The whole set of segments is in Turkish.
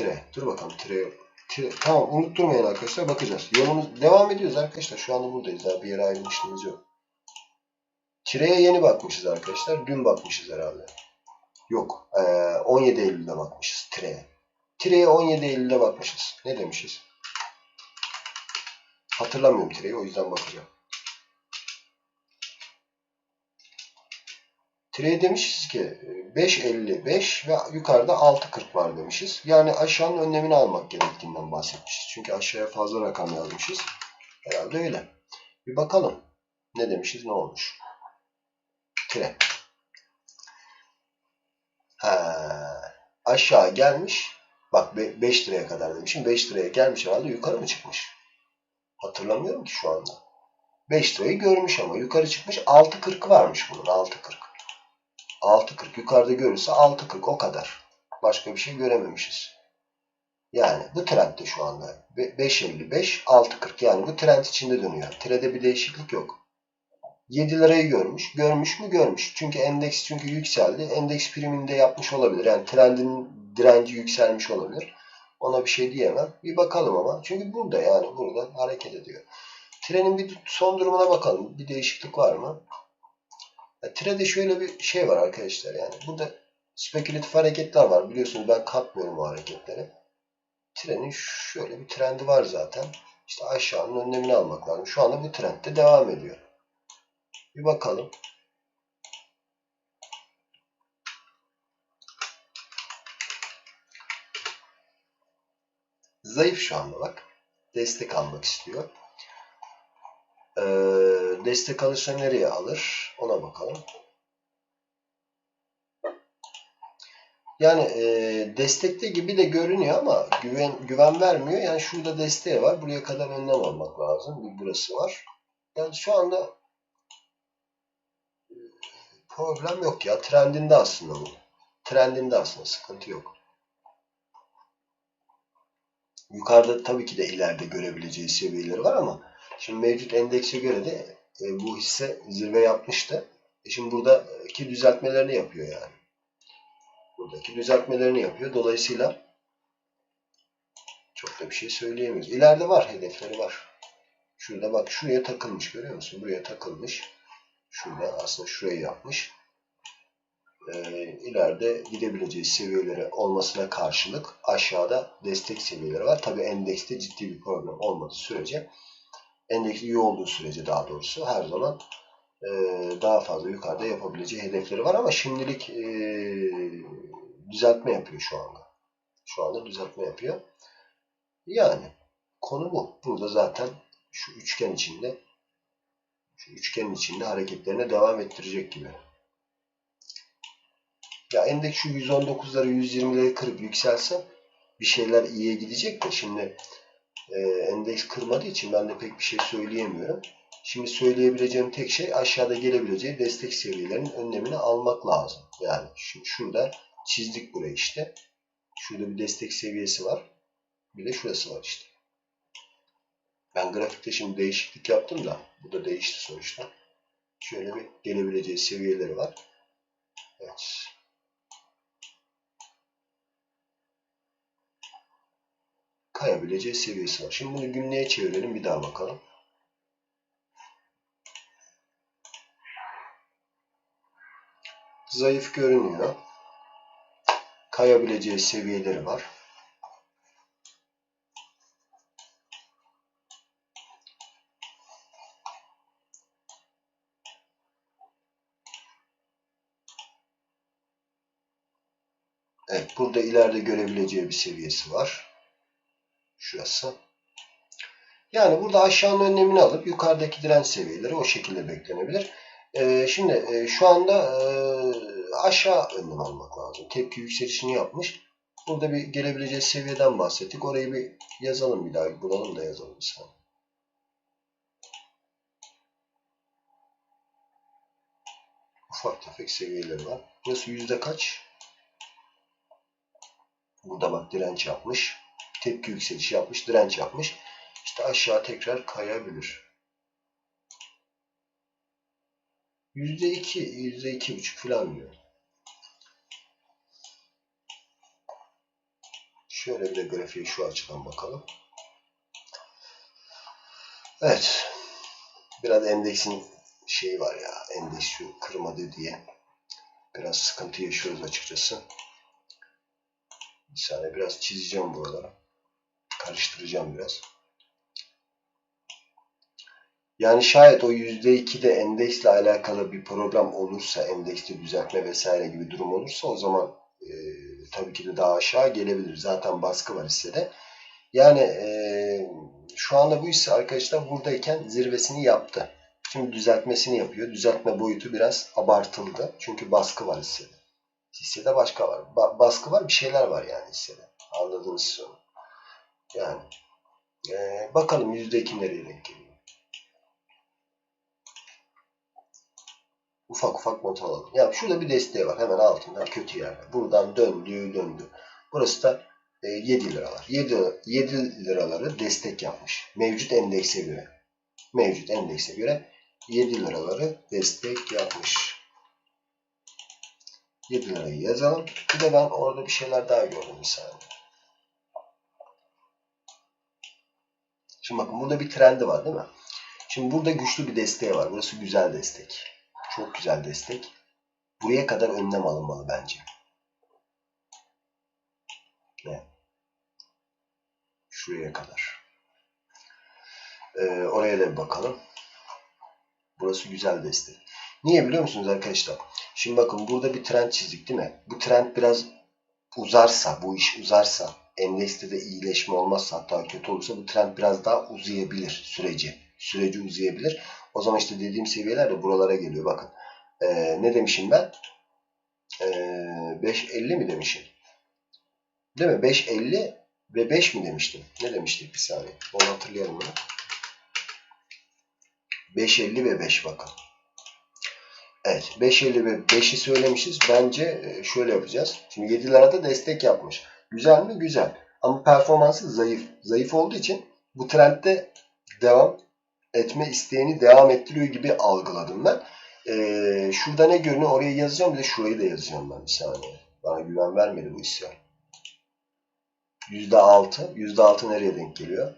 tire. Dur bakalım tire. tire. Tamam unutturmayın arkadaşlar bakacağız. Yolumuz devam ediyoruz arkadaşlar. Şu anda buradayız. Daha bir yere ayrılmışlığımız yok. Tire'ye yeni bakmışız arkadaşlar. Dün bakmışız herhalde. Yok. Ee, 17 Eylül'de bakmışız Tire'ye. Tire'ye 17 Eylül'de bakmışız. Ne demişiz? Hatırlamıyorum Tire'yi o yüzden bakacağım. Tire'ye demişiz ki 5.55 ve yukarıda 6.40 var demişiz. Yani aşağının önlemini almak gerektiğinden bahsetmişiz. Çünkü aşağıya fazla rakam yazmışız. Herhalde öyle. Bir bakalım. Ne demişiz ne olmuş. Tire. Ha, aşağı gelmiş. Bak 5 liraya kadar demişim. 5 liraya gelmiş herhalde yukarı mı çıkmış? Hatırlamıyorum ki şu anda. 5 lirayı görmüş ama yukarı çıkmış. 6.40 varmış bunun 6.40. 6.40 yukarıda görürse 6.40 o kadar. Başka bir şey görememişiz. Yani bu trendde şu anda 5.55 6.40 yani bu trend içinde dönüyor. Trende bir değişiklik yok. 7 lirayı görmüş. Görmüş mü? Görmüş. Çünkü endeks çünkü yükseldi. Endeks priminde yapmış olabilir. Yani trendin direnci yükselmiş olabilir. Ona bir şey diyemem. Bir bakalım ama. Çünkü burada yani burada hareket ediyor. Trenin bir son durumuna bakalım. Bir değişiklik var mı? Ya, şöyle bir şey var arkadaşlar yani. Burada spekülatif hareketler var. Biliyorsunuz ben katmıyorum o hareketleri. Trenin şöyle bir trendi var zaten. İşte aşağının önlemini almak lazım. Şu anda bu trendde devam ediyor. Bir bakalım. Zayıf şu anda bak. Destek almak istiyor. Ee, destek alırsa nereye alır? Ona bakalım. Yani e, destekte gibi de görünüyor ama güven güven vermiyor. Yani şurada desteği var. Buraya kadar önlem almak lazım. Burası var. Yani şu anda e, problem yok ya. Trendinde aslında bu. Trendinde aslında sıkıntı yok. Yukarıda tabii ki de ileride görebileceği seviyeleri var ama şimdi mevcut endekse göre de e, bu hisse zirve yapmıştı. E şimdi buradaki düzeltmelerini yapıyor yani. Buradaki düzeltmelerini yapıyor. Dolayısıyla çok da bir şey söyleyemiyoruz. İleride var hedefleri var. Şurada bak şuraya takılmış görüyor musun? Buraya takılmış. Şurada aslında şurayı yapmış. Ee, gidebileceği seviyeleri olmasına karşılık aşağıda destek seviyeleri var. Tabi endekste ciddi bir problem olmadığı sürece endeks iyi olduğu sürece daha doğrusu her zaman e, daha fazla yukarıda yapabileceği hedefleri var ama şimdilik e, düzeltme yapıyor şu anda. Şu anda düzeltme yapıyor. Yani konu bu. Burada zaten şu üçgen içinde şu üçgenin içinde hareketlerine devam ettirecek gibi. Ya endeks şu 119'ları 120'leri kırıp yükselse bir şeyler iyiye gidecek de şimdi e, endeks kırmadığı için ben de pek bir şey söyleyemiyorum. Şimdi söyleyebileceğim tek şey aşağıda gelebileceği destek seviyelerinin önlemini almak lazım. Yani şimdi şurada çizdik burayı işte. Şurada bir destek seviyesi var. Bir de şurası var işte. Ben grafikte şimdi değişiklik yaptım da bu da değişti sonuçta. Şöyle bir gelebileceği seviyeleri var. Evet. Kayabileceği seviyesi var. Şimdi bunu günlüğe çevirelim bir daha bakalım. Zayıf görünüyor. Kayabileceği seviyeleri var. Evet, burada ileride görebileceği bir seviyesi var. Şurası. Yani burada aşağının önlemini alıp yukarıdaki direnç seviyeleri o şekilde beklenebilir. Ee, şimdi e, şu anda e, aşağı önlem almak lazım. Tepki yükselişini yapmış. Burada bir gelebileceği seviyeden bahsettik. Orayı bir yazalım bir daha. Bulalım da yazalım bir saniye. Ufak tefek seviyeleri var. Burası yüzde kaç? Burada bak direnç yapmış. Tepki yükselişi yapmış. Direnç yapmış. İşte aşağı tekrar kayabilir. Yüzde iki, yüzde iki buçuk falan diyor. Şöyle bir de grafiğe şu açıdan bakalım. Evet. Biraz endeksin şeyi var ya. Endeks şu kırmadı diye. Biraz sıkıntı yaşıyoruz açıkçası. Bir saniye biraz çizeceğim buraları. Karıştıracağım biraz. Yani şayet o %2'de endeksle alakalı bir problem olursa, endekste düzeltme vesaire gibi durum olursa o zaman e, tabii ki de daha aşağı gelebilir. Zaten baskı var hissede. Yani e, şu anda bu hisse arkadaşlar buradayken zirvesini yaptı. Şimdi düzeltmesini yapıyor. Düzeltme boyutu biraz abartıldı. Çünkü baskı var hissede. Hissede başka var. Ba baskı var bir şeyler var yani hissede. Anladınız sonu. Yani e, bakalım %2 nereye denk geliyor. ufak ufak not alalım. Yani şurada bir desteği var hemen altında kötü yerde. Buradan döndü döndü. Burası da 7 e, liralar. 7, 7 liraları destek yapmış. Mevcut endekse göre. Mevcut endekse göre 7 liraları destek yapmış. 7 lirayı yazalım. Bir de ben orada bir şeyler daha gördüm bir saniye. Şimdi bakın burada bir trendi var değil mi? Şimdi burada güçlü bir desteği var. Burası güzel destek. Çok güzel destek. Buraya kadar önlem alınmalı bence. Ne? Şuraya kadar. Ee, oraya da bir bakalım. Burası güzel destek. Niye biliyor musunuz arkadaşlar? Şimdi bakın burada bir trend çizdik değil mi? Bu trend biraz uzarsa, bu iş uzarsa, endekste de iyileşme olmazsa hatta kötü olursa bu trend biraz daha uzayabilir süreci. Süreci uzayabilir. O zaman işte dediğim seviyeler de buralara geliyor. Bakın ee, ne demişim ben? Ee, 5.50 mi demişim? Değil mi? 5.50 ve 5 mi demiştim? Ne demiştik bir saniye? Onu hatırlayalım bunu. 5.50 ve 5 bakın. Evet 5.50 ve 5'i söylemişiz. Bence e, şöyle yapacağız. Şimdi 7 lirada destek yapmış. Güzel mi? Güzel. Ama performansı zayıf. Zayıf olduğu için bu trendde devam etme isteğini devam ettiriyor gibi algıladım ben. Ee, şurada ne görünüyor? Oraya yazacağım. Bir de şurayı da yazacağım ben bir saniye. Bana güven vermedi bu isyan. %6. %6 nereye denk geliyor?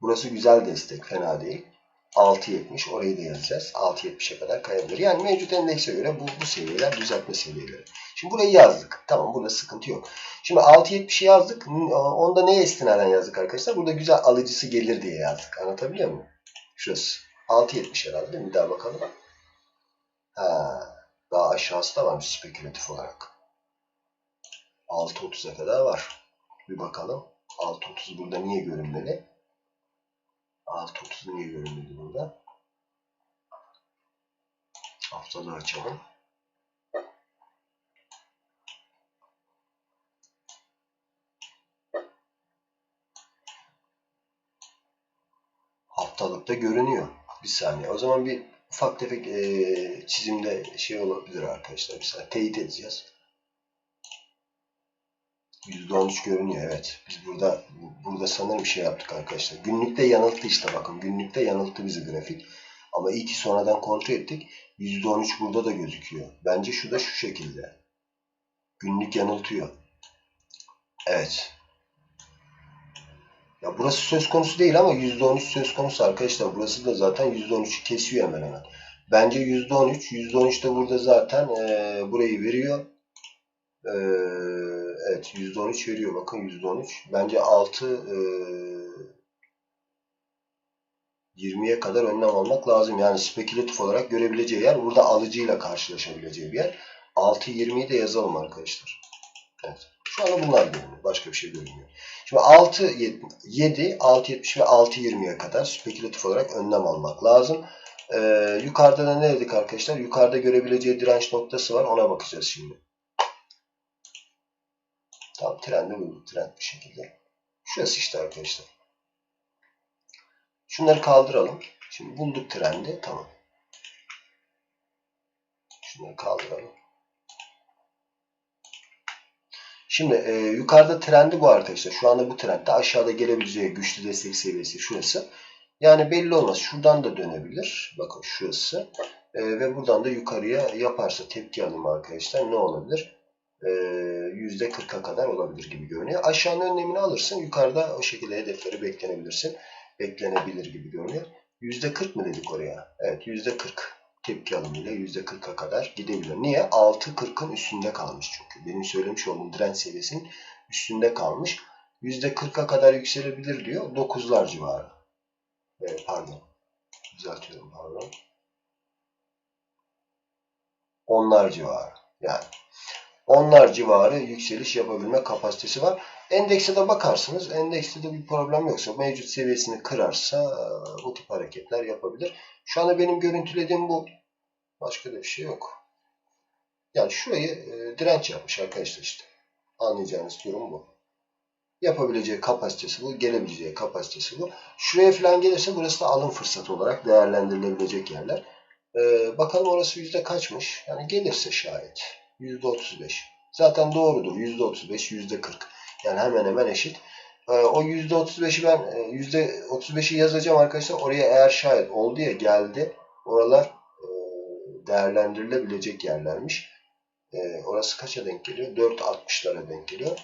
Burası güzel destek. Fena değil. 6.70 orayı da yazacağız. 6.70'e kadar kayabilir. Yani mevcut endekse göre bu, bu seviyeler düzeltme seviyeleri. Şimdi burayı yazdık. Tamam burada sıkıntı yok. Şimdi 6.70'i yazdık. Onda neye istinaden yazdık arkadaşlar? Burada güzel alıcısı gelir diye yazdık. Anlatabiliyor muyum? Şurası. 6.70 herhalde değil mi? Daha bakalım. Ha, daha aşağısı da varmış spekülatif olarak. 6.30'a kadar var. Bir bakalım. 6.30 burada niye görünmeli? 6.30 niye görünmedi burada? Haftalığı açalım. Haftalıkta görünüyor. Bir saniye. O zaman bir ufak tefek e, çizimde şey olabilir arkadaşlar. Saniye teyit edeceğiz. %13 görünüyor evet. Biz burada burada sanırım şey yaptık arkadaşlar. Günlükte yanılttı işte bakın. Günlükte yanılttı bizi grafik. Ama iyi ki sonradan kontrol ettik. %13 burada da gözüküyor. Bence şu da şu şekilde. Günlük yanıltıyor. Evet. Ya burası söz konusu değil ama %13 söz konusu arkadaşlar. Burası da zaten %13'ü kesiyor hemen hemen. Bence %13. %13 de burada zaten e, burayı veriyor. Eee Evet %13 veriyor. Bakın %13. Bence 6 e, 20'ye kadar önlem almak lazım. Yani spekülatif olarak görebileceği yer burada alıcıyla karşılaşabileceği bir yer. 6.20'yi de yazalım arkadaşlar. Evet. Şu anda bunlar görünüyor. Başka bir şey görünmüyor. Şimdi 6, 7, 6.70 ve 6.20'ye kadar spekülatif olarak önlem almak lazım. Ee, yukarıda da ne dedik arkadaşlar? Yukarıda görebileceği direnç noktası var. Ona bakacağız şimdi. Tam trende uygun. Trend bir şekilde. Şurası işte arkadaşlar. Şunları kaldıralım. Şimdi bulduk trendi. Tamam. Şunları kaldıralım. Şimdi e, yukarıda trendi bu arkadaşlar. Şu anda bu trendde aşağıda gelebileceği güçlü destek seviyesi şurası. Yani belli olmaz. Şuradan da dönebilir. Bakın şurası. E, ve buradan da yukarıya yaparsa tepki alımı arkadaşlar ne olabilir? E, %40'a kadar olabilir gibi görünüyor. Aşağının önlemini alırsın. Yukarıda o şekilde hedefleri beklenebilirsin. Beklenebilir gibi görünüyor. %40 mı dedik oraya? Evet %40 tepki alımıyla %40'a kadar gidebilir. Niye? 6.40'ın üstünde kalmış çünkü. Benim söylemiş olduğum direnç seviyesinin üstünde kalmış. %40'a kadar yükselebilir diyor. 9'lar civarı. Evet, pardon. Düzeltiyorum pardon. Onlar civarı. Yani onlar civarı yükseliş yapabilme kapasitesi var. Endekse de bakarsınız. Endekste de bir problem yoksa mevcut seviyesini kırarsa bu tip hareketler yapabilir. Şu anda benim görüntülediğim bu. Başka da bir şey yok. Yani şurayı e, direnç yapmış arkadaşlar işte. Anlayacağınız durum bu. Yapabileceği kapasitesi bu. Gelebileceği kapasitesi bu. Şuraya falan gelirse burası da alım fırsatı olarak değerlendirilebilecek yerler. Ee, bakalım orası yüzde kaçmış? Yani gelirse şayet. Yüzde 35. Zaten doğrudur. Yüzde 35, yüzde 40. Yani hemen hemen eşit. Ee, o yüzde 35'i ben e, yüzde 35'i yazacağım arkadaşlar. Oraya eğer şayet oldu ya geldi. Oralar e, değerlendirilebilecek yerlermiş. E, orası kaça denk geliyor? 4.60'lara denk geliyor.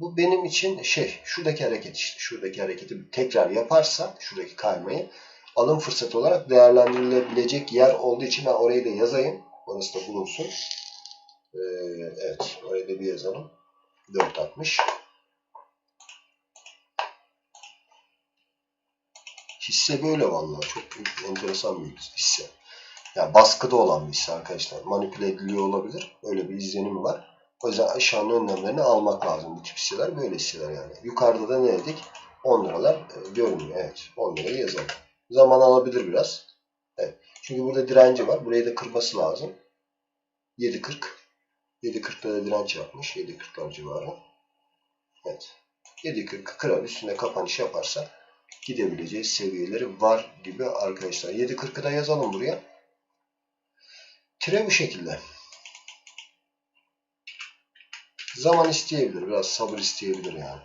Bu benim için şey, şuradaki hareket işte. Şuradaki hareketi tekrar yaparsa, şuradaki kaymayı alım fırsatı olarak değerlendirilebilecek yer olduğu için ben orayı da yazayım. Orası da bulunsun. Ee, evet, orayı da bir yazalım. 4.60. Hisse böyle vallahi. Çok enteresan bir hisse. Yani baskıda olan bir hisse arkadaşlar. Manipüle ediliyor olabilir. Öyle bir izlenimi var. O yüzden aşağının önlemlerini almak lazım. Bu tip hisseler böyle hisseler yani. Yukarıda da ne dedik? 10 liralar e, görünüyor. Evet. 10 lirayı yazalım. Zaman alabilir biraz. Evet. Çünkü burada direnci var. Burayı da kırması lazım. 7.40. 7.40'da da direnç yapmış. 7.40'lar civarı. Evet. 7.40 kırar üstüne kapanış yaparsa gidebileceği seviyeleri var gibi arkadaşlar. 7.40'ı da yazalım buraya. Tire bu şekilde. Zaman isteyebilir. Biraz sabır isteyebilir yani.